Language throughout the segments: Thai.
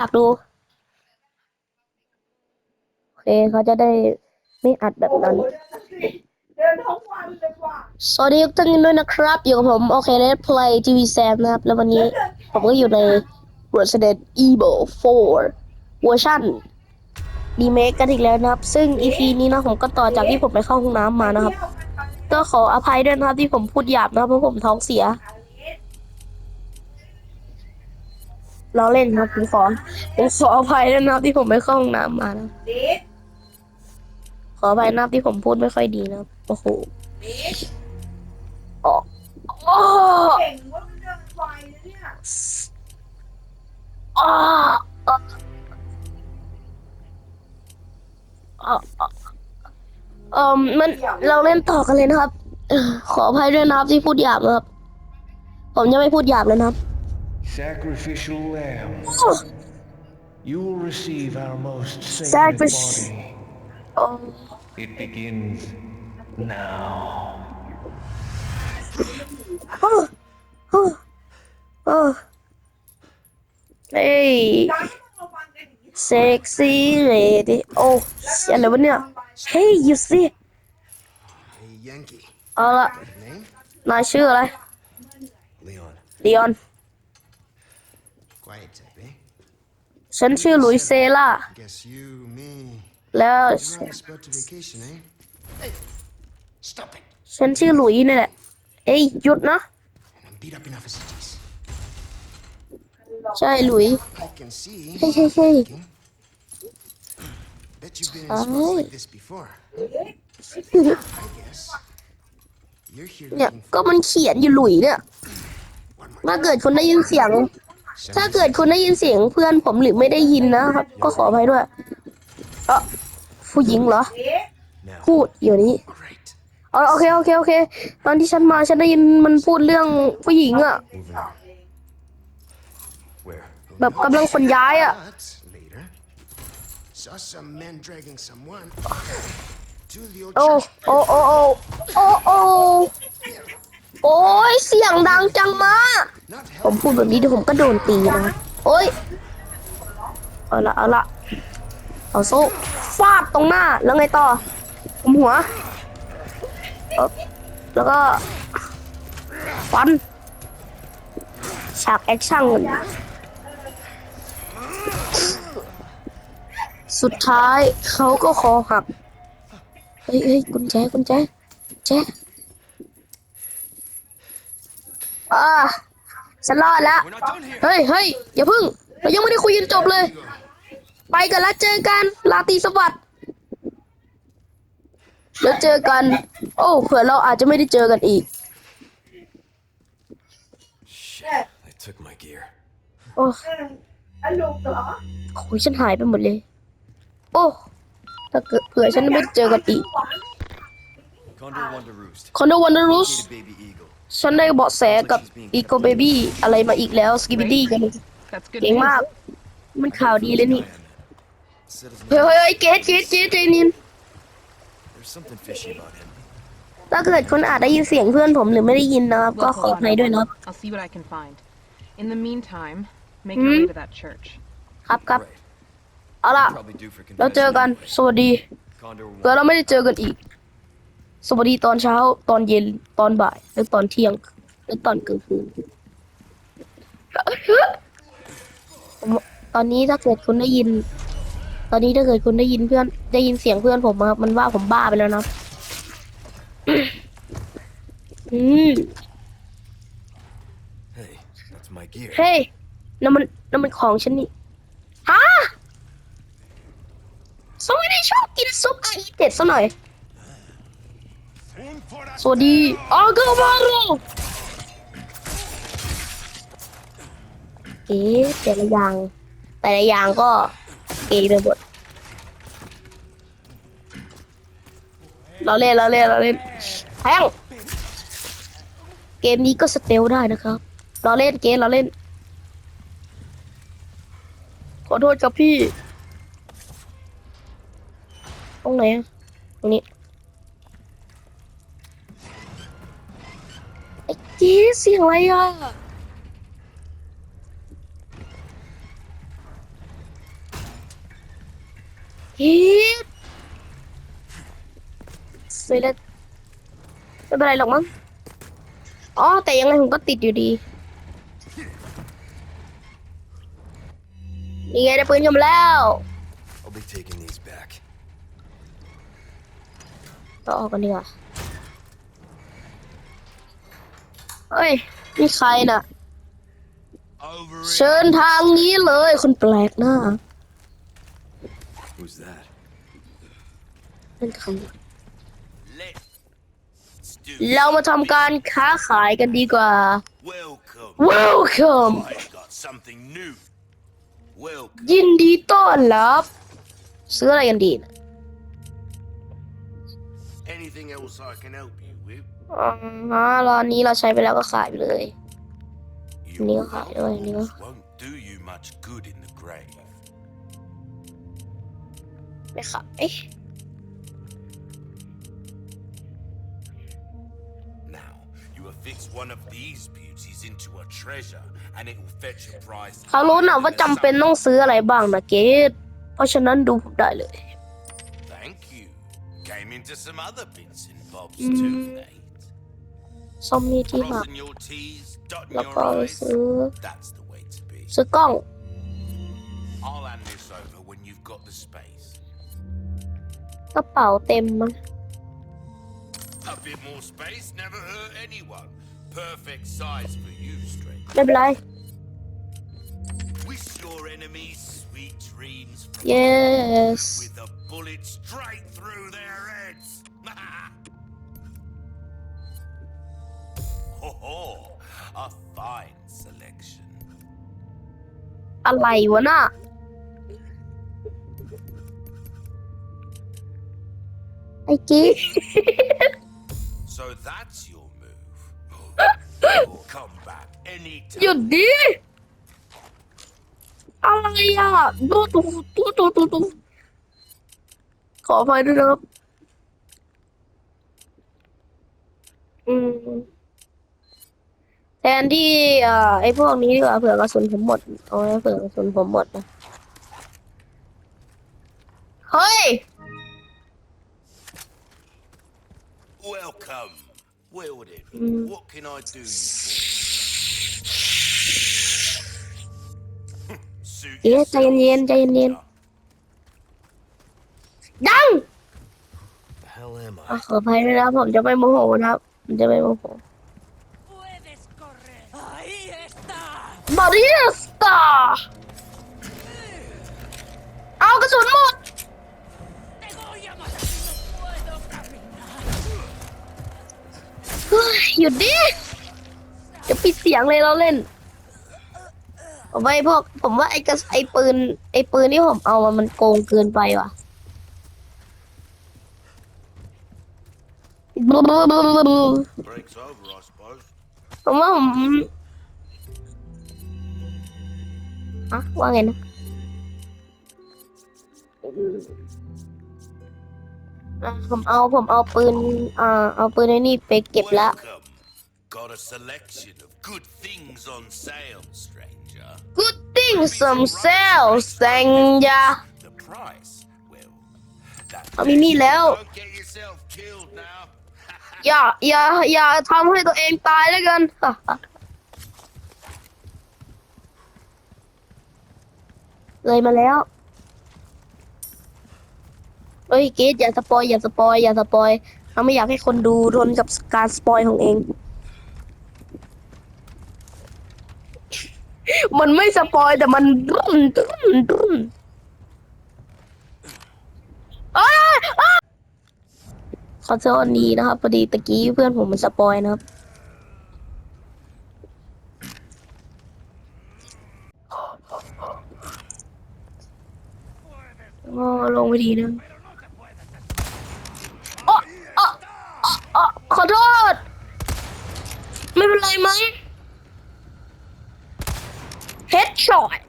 อยากดู โอเคเขาจะได้ไม่อัดแบบนั้น สวัสดีทุกท่านด้วยนะครับ อยู่กับผมโอเคเล t เพลย์ทีวีแซมนะครับ แล้ววันนี้ผมก็อยู่ใน Resident Evil 4 เวอร์ชันรีเมคกันอีกแล้วนะครับ ซึ่ง EP นี้นะผมก็ต่อจากที่ผมไปเข้าห้องน้ำมานะครับ ก็ขออภัยด้วยนะครับที่ผมพูดหยาบนะเพราะผมท้องเสีย เราเล่นครับผมขอผมขออภัยด้วยนะครับที่ผมไปเข้าห้องน้ำมานะขออภัยนะครับที่ผมพูดไม่ค่อยดีนะครับโอ้โหอ๋ออ๋อเก่งว่ามันเดินไวนะเนี่ยอ๋ออ๋ออ๋ออ๋อเอ่อมันเราเล่นต่อกันเลยนะครับเอ่อขออภัยด้วยนะครับที่พูดหยาบนะครับ ผมจะไม่พูดหยาบเลยนะครับ Sacrificial lamb, โอ้ you will receive our most sacred Sacrifice- body. โอ้ It begins now. โอ้โอ้โอ้เฮ้ยตอนที่เราฟังกันอย่างนี้เซ็กซี่เลดี้โอ้อะไรวะเนี่ยเฮ้ยหยุดสิ Hey, Yankee. เอาละ Name? นายชื่ออะไร Leon. ลีออน Quiet type, eh? ฉันชื่อหลุยเซล่า Guess you, me. แล้ว You're on the spot to vacation, eh? Hey, stop it. ฉันชื่อหลุยนี่แหละ เอ้ยหยุดนะ And I'm beat up enough as it is. ใช่หลุย I can see. เฮ้ยเฮ้ยเฮ้ย Bet you've been in Oh. spots like this before. I guess. You're here เนี่ย looking ก็ for มันเขียนอยู่หลุยเนี่ย one more. ถ้าเกิดคุณได้ยินเสียง ถ้าเกิดคุณได้ยินเสียงเพื่อนผมหรือไม่ได้ยินนะครับ ก็ขออภัยด้วยเออผู้หญิงเหรอ Now. พูดอยู่นี้ Great. อ๋อโอเคโอเคโอเค ตอนที่ฉันมาฉันได้ยินมันพูดเรื่องผู้หญิงอะ Moving on. Where? แบบกำลังขนย้ายอะ But later, saw some men dragging someone to the old โอ้ church. โอ้โอ้โอ้โอ้โอ้โอ้ยเสียงดังจังมา Not ผมพูดแบบนี้เดี๋ยวผมก็โดนตีนะโอ้ยเอาละเอาละเอาโซ่ฟาดตรงหน้าแล้วไงต่อผมหัวแล้วก็ฟันฉากแอคชั่นกันสุดท้ายเขาก็คอหัก เฮ้ยเฮ้ยกุญแจกุญแจกุญแจอ่า ฉันรอดแล้ว เฮ้ยเฮ้ยอย่าพึ่ง เรายังไม่ได้คุยกันจบเลย ไปกันแล้วเจอกันลาตรีสวัสดิ์แล้วเจอกัน โอ้เผื่อเราอาจจะไม่ได้เจอกันอีก Shit, they took my gear. โอ้อารมณ์เหรอโหฉันหายไปหมดเลย โอ้ถ้าเกิดเผื่อฉันไม่ได้เจอกันอีก Condor One to Roost. คอนโดวันเดอรูส Located Baby Eagle. ฉันได้เบาะแสกับอีโกเบบี้อะไรมาอีกแล้วสกิบิดี้กัน That's good เก่ง news. มาก มันข่าวดีเลยนี่ Citizen, เฮ้ยเฮ้ยเฮ้ยเกตเกตเกตใจนิน there's something fishy about him. ถ้าเกิดคุณอาจได้ยินเสียงเพื่อนผมหรือไม่ได้ยินนะครับ ก็ We'll ขอ hold อ on ภัย a ด้วยนะ moment. I'll see what I can find. In the meantime, make your way to that church. ครับครับ Right. เอาล่ะ Probably due for เราเจอกัน confession. สวัสดี Condor เผื่อ One. เราไม่ได้เจอกันอีก สวัสดีตอนเช้า ตอนเย็นตอนบ่ายหรือตอนเที่ยงหรือตอนกลางคืนผมตอนนี้ถ้าเกิดคุณได้ยิน ตอนนี้ถ้าเกิดคุณได้ยินเพื่อน ได้ยินเสียงเพื่อนผมอะมันว่าผมบ้าไปแล้วนะอืม Hey, that's my gear. เฮ้ยนั่นมันนั่นมันของฉันนี่ฮะสวัสดีชอบกินซุปไอเด็ดซะหน่อย สวัสดีอาเกวาโรเอ๊ะแต่ละอย่างแต่ละอย่างก็เกย์ไปหมดเราเล่นเราเล่นเราเล่นแพงเกมนี้ก็สเตลได้นะครับ เราเล่นเกมเราเล่น ขอโทษครับพี่ ตรงไหนอะตรงนี้ เจ๊เสียงอะไรอะฮิตสวยแล้วไม่เป็นไรหรอกมั้ง อ๋อ แต่ยังไงผมก็ติดอยู่ดี นี่ไงได้ปืนกันมาแล้ว I'll be taking these back. เราออกกันดีกว่า เฮ้ยนี่ใครน่ะ Over เชิญทางนี้เลยคนแปลกหน้า Who's that? นั่นใคร Let's do เรามาทำการค้าขายกันดีกว่า Welcome. Welcome I've got something new. Welcome. ยินดีต้อนรับ ซื้ออะไรกันดีนะ Anything else I can help you with? อ๋อฮะรอนนี้เราใช้ไปแล้วก็ขายไปเลย Your Neil Hart, oh, Neil. walls won't do you much good in the grave. ไม่ขายเอ๊ะ Now, you affix one of these beauties into a treasure, and it will fetch a price. เขารู้นะ higher ว่า than จำเป็น some- ต้องซื้ออะไรบ้างนะเกดเพราะฉะนั้นดูผมได้เลย Thank you. Came into some other bits and bobs Mm. too late. ส้มนี่ที่หมัก Crossing your T's, dotting แล้ว your ก็ไป I's. ซื้อ That's the way to be. ซื้อกล้อง I'll hand this over when you've got the space. กระเป๋าเต็มมั้ง A bit more space never hurt anyone. Perfect size for you, stranger. ไม่เป็นไร Wish your enemies sweet dreams from yes with a bullet straight through their heads. Ho ho, a fine selection. อะไรวะน่ะ ไอ้กี้ So that's your move. You'll come back หยุ anytime. ดดิ อะไรอะดูดูดูดูดูดูขออภัยด้วยนะครับ อืมแท นที่เอ่อไอ้พวกนี้ดีกว่าเผื่อกระสุนผมหมดเอาไว้เผื่อกระสุนผมหมดนะเฮ้ย Welcome. Well then, Mm. what can I do you for? Suit เอ๊ะใจเย็นๆใจเย็นดัง The hell am อะ I? ขออภัยด้วยนะครับผมจะไม่โมโหนะครับผมจะไม่โมโห บาริสตาเอากระสุนหมด Te voy a matar. No puedo caminar. เฮ้ยหยุดดิ จะปิดเสียงเลยเราเล่นผมว่าไอ้พวกผมว่าไอ้กระไอ้ปืน ไอ้ปืนที่ผมเอามามันโกงเกินไปว่ะ Break's over, I suppose. ผมว่าผม อะว่าไงนะอะผมเอาผมเอาปืนอ่าเอาปืนไอ้นี่ไปเก็บละ Welcome. Got a selection of good things on sale, stranger. Good things some sales แซงยา The price, well, that เอามีมีดแล้ว Don't get yourself killed now. อย่าอย่าอย่าทำให้ตัวเองตายแล้วกัน เลยมาแล้วเอ้ยเกดอย่าสปอยอย่าสปอยอย่าสปอยเราไม่อยากให้คนดูทนกับการสปอยของเอง มันไม่สปอยแต่มันดุนดุนดุนอ้ายอ้ายขอโทษดีนะครับพอดีตะกี้เพื่อนผมมันสปอยนะครับ ก็ลงไปทีนึงอ๋ออ๋ออ๋ออ๋อขอโทษ ไม่เป็นไรมั้งเฮดช็อต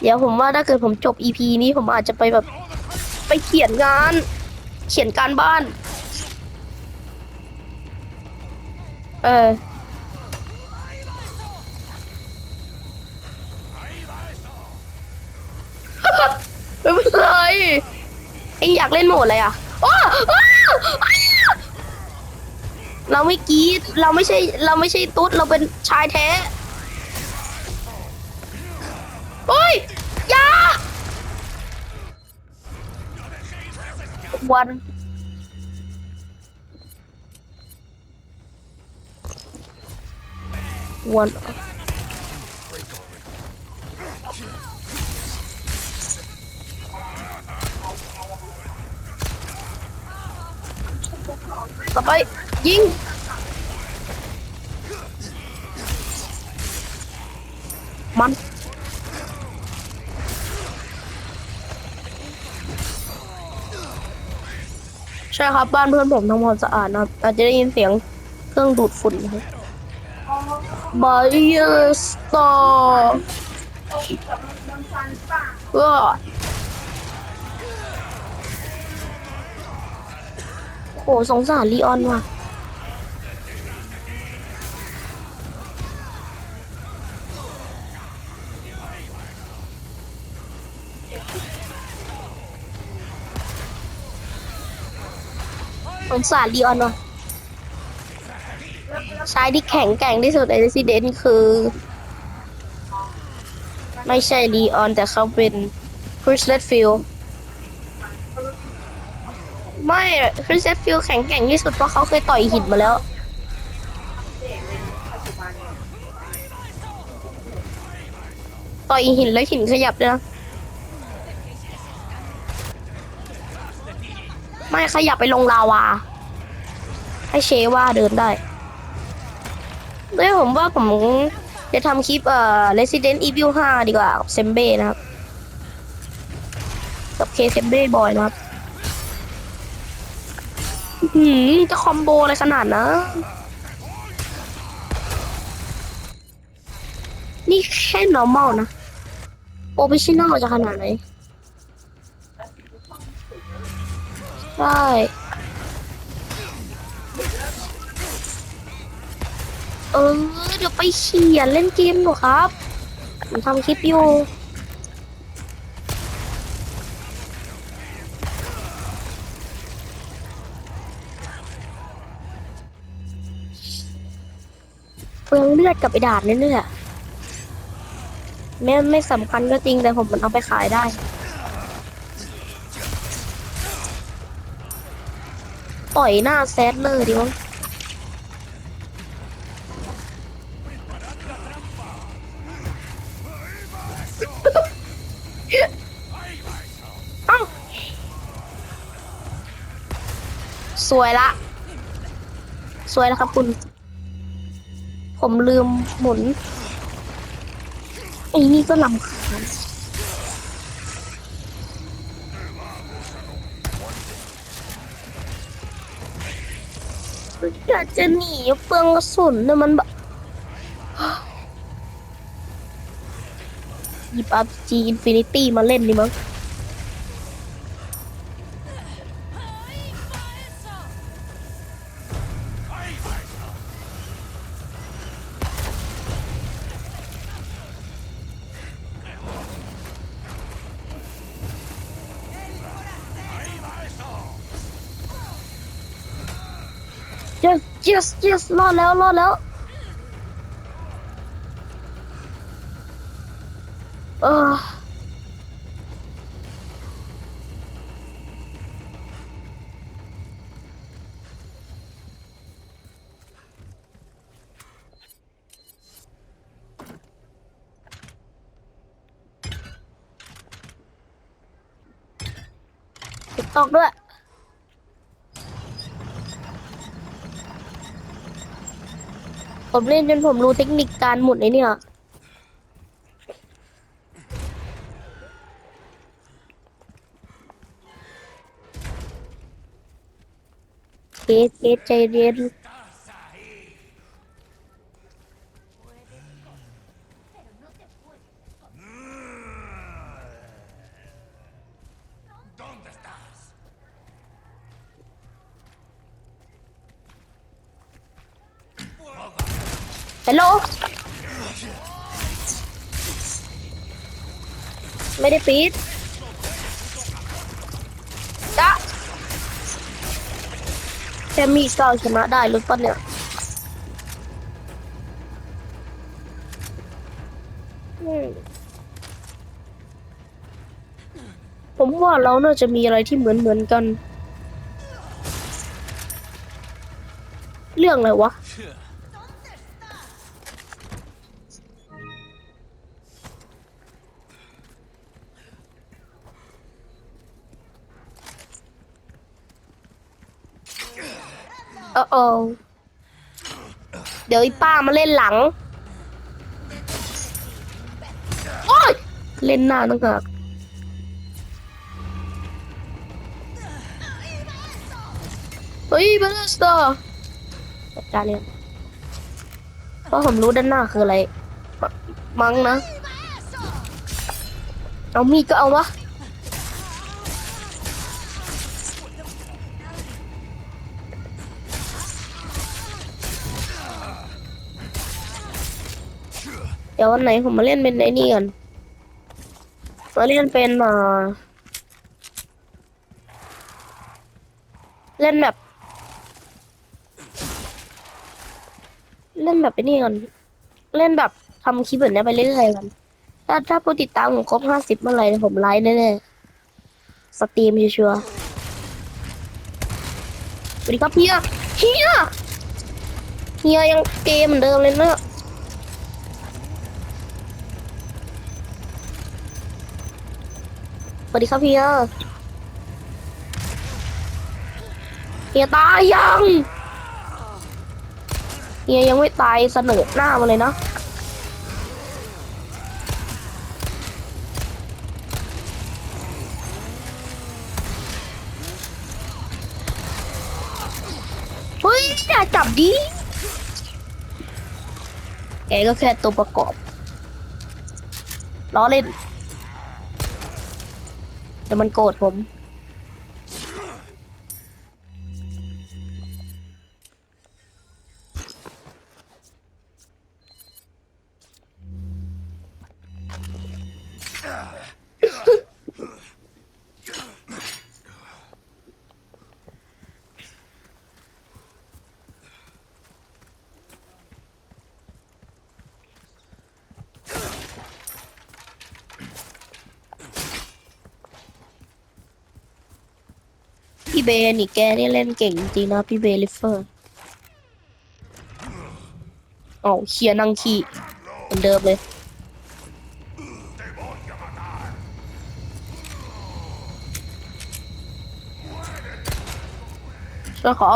เดี๋ยวผมว่าถ้าเกิดผมจบ EP นี้ผมอาจจะไปแบบ ไปเขียนงาน เขียนการบ้าน เออากเล่นโหมดอะไรอะอ้ออ้ออ้อเราไม่กรีดเราไม่ใช่เราไม่ใช่ตุ๊ดเราเป็นชายแท้โอ้ยอยาวันวัน ต่อไปยิงมันใช่ครับบ้านเพื่อนผมทำความสะอาดนะครับอาจจะได้ยินเสียงเครื่องดูดฝุ่นนะครับบายสตอร์ก็ โหสงสารลีออนว่ะสงสารลีออนว่ะชายที่แข็งแกร่งที่สุดใน Resident คือ ไม่ใช่ลีออนแต่เขาเป็นคริสเลตฟิล ไม่คริสเลตฟิลแข็งแกร่งที่สุดเพราะเขาเคยต่อยหินมาแล้ว ต่อยหินแล้วหินขยับด้วยนะ ไม่ขยับไปลงลาวา ให้เชว่าเดินได้ด้วยผมว่าผมจะทำคลิปเอ่อ Resident Evil 5 ดีกว่าเซมเบ้นะครับ กับเคเซมเบ้บอยนะครับ หืมจะคอมโบอะไรขนาดนะ นี่แค่ normal นะ professional จะขนาดไหนใช่เออ เดี๋ยวไปเขียนเล่นเกมหนูครับผมทำคลิปอยู่ เฟืองเลือดกับไอ้ดาบนี่นี่แหละแม้ไม่สำคัญก็จริงแต่ผมมันเอาไปขายได้ ต่อยหน้าแซดเลยดีมั้งสวยละ สวยแล้วครับคุณ ผมลืมหมุนไอ้นี่ก็ลำคาญอยากจะหนีเปลืองกระสุนแต่มันแบบหยิบ RPG Infinity มาเล่นดีมั้ง yes yes รอดแล้ว รอดแล้ว เออตกด้วย ผมเล่นจนผมรู้เทคนิคการหมุนไอ้เนี่ยเกสเกสใจเย็น ฮัลโหลไม่ได้ปิดจ้ะแค่มีดก็เอาชนะได้หรือเปล่าเนี่ยผมว่าเราน่าจะมีอะไรที่เหมือนเหมือนกัน เรื่องอะไรวะ เออเออเดี๋ยวไอ้ป้ามาเล่นหลัง โอ้ย เล่นหน้าตั้งหากเฮ้ยเบลสตอร์จัดการเลยเพราะผมรู้ด้านหน้าคืออะไรมมั้งนะ เอามีดก็เอาวะ ดี๋ยววันไหนผมมาเล่นเป็นไอ้นี่กันมาเล่นเป็นอ่าเล่นแบบ เล่นแบบไอ้นี่กัน เล่นแบบทำคลิปแบบนี้ไปเรื่อยๆกัน ถ้าถ้าผู้ติดตามผมครบห้าสิบเมื่อไหร่เนี่ยผมไลฟ์แน่ๆสตรีมชัวร์สวัสดีครับเฮียเฮียเฮียยังเกมเหมือนเดิมเลยเนอะ วัสดีครับเฮียเฮียตายยังเฮียยังไม่ตายเสนอหน้ามาเลยนะเฮ้ยอย่าจับดิแกก็แค่ตัวประกอบล้อเล่น แต่มันโกรธผม พี่เบนี่แกนี่เล่นเก่งจริงนะพี่เบลิเฟอร์อ๋อเคียนั่งขี้เหมือนเดิมเลยช่วยขอ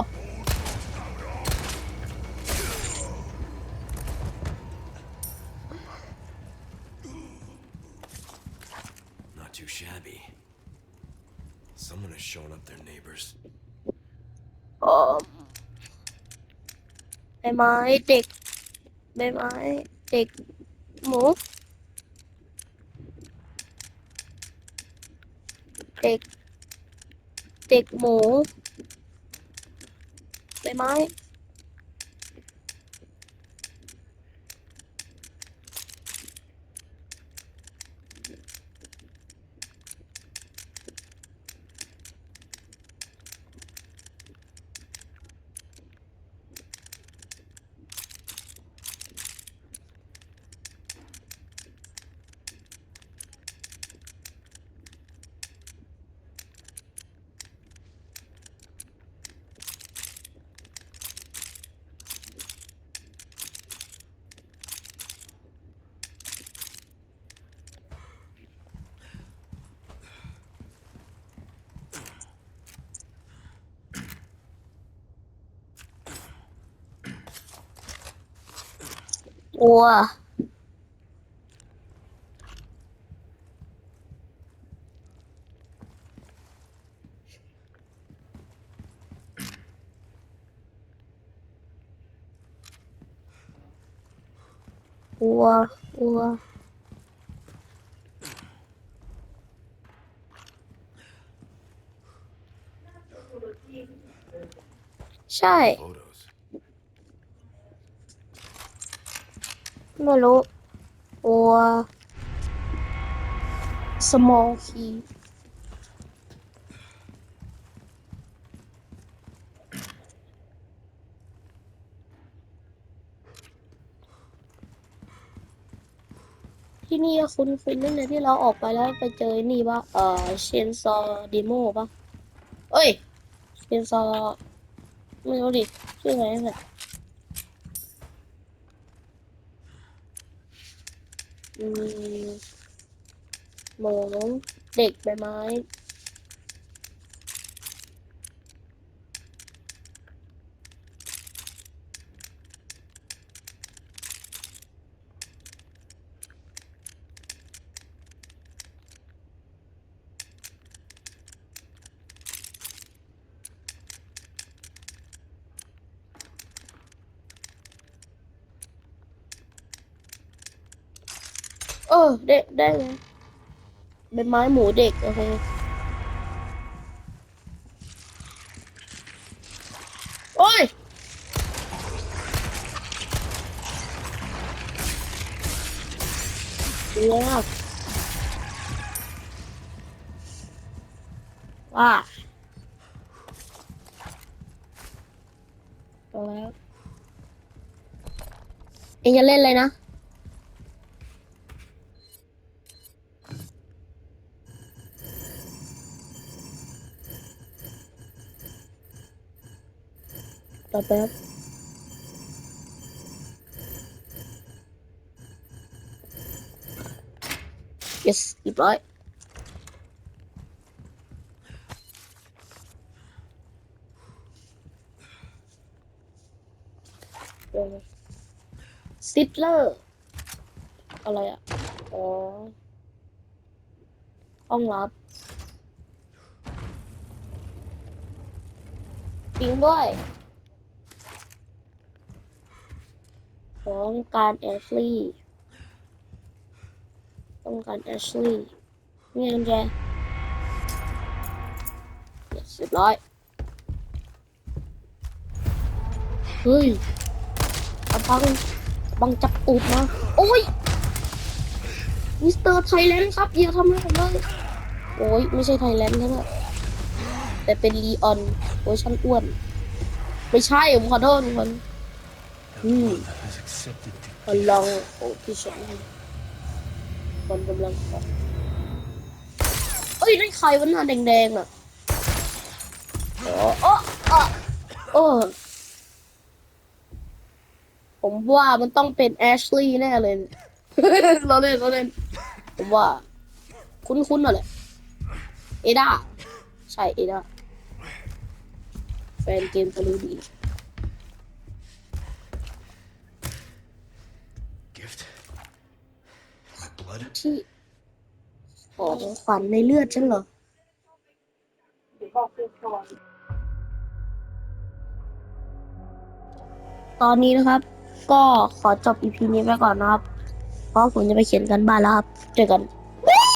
อ่อใบไม้เด็กใบไม้เด็กหมูเด็ก เด็กหมูใบไม้ วัววัว ไม่รู้ ตัวสมองคีที่นี่คุณนคุ้นนั่นเลยที่เราออกไปแล้วไปเจอนี่ปะเออเชนซอดีโมปะเอ้ยเชนซอไม่รู้ดิชื่ออะไรเนี่ย มหมูเด็กใบไม้ อได้ได้ไงเป็นไม้หมูเด็ก โอเคโอ้ยเดี๋ยวว่าตัวแล้วเอ็งจะเล่นอะไรนะ อแป๊บ yes เรียบร้อยซิตเลอร์ อะไรอะ อ๋อ ห้องรับจริงด้วย ของการแอชลีย์ต้องการแอชลีย์นี่ไงกุญแจเรียบร้อย เฮ้ยอาบังบังจับตูดมาโอ้ย มิสเตอร์ไทยแลนด์ครับอย่าทำอะไรผมเลย โอ้ย ไม่ใช่ไทยแลนด์นะเนี่ยแต่เป็นลีออนเวอร์ชันอ้วน ไม่ใช่ผมขอโทษทุกคนอืม Has accepted พลังโอ้ที่ฉันมันกำลังขอเอ้ยนั่นใครวะหน้าแดงๆอะอ๋ออ๋ออ๋อโอ้ผมว่ามันต้องเป็นแอชลีย์แน่เลยเราเล่นเราเล่นผมว่า คุ้นๆน่ะแหละเอดาใช่เอดาแฟนเกมทะลุดี Gift? My blood? ที่ของขวัญในเลือดฉันเหรอ ตอนนี้นะครับ ก็ขอจบอีพีนี้ไปก่อนนะครับ เพราะผมจะไปเขียนกันบ้านแล้วครับ เจอกัน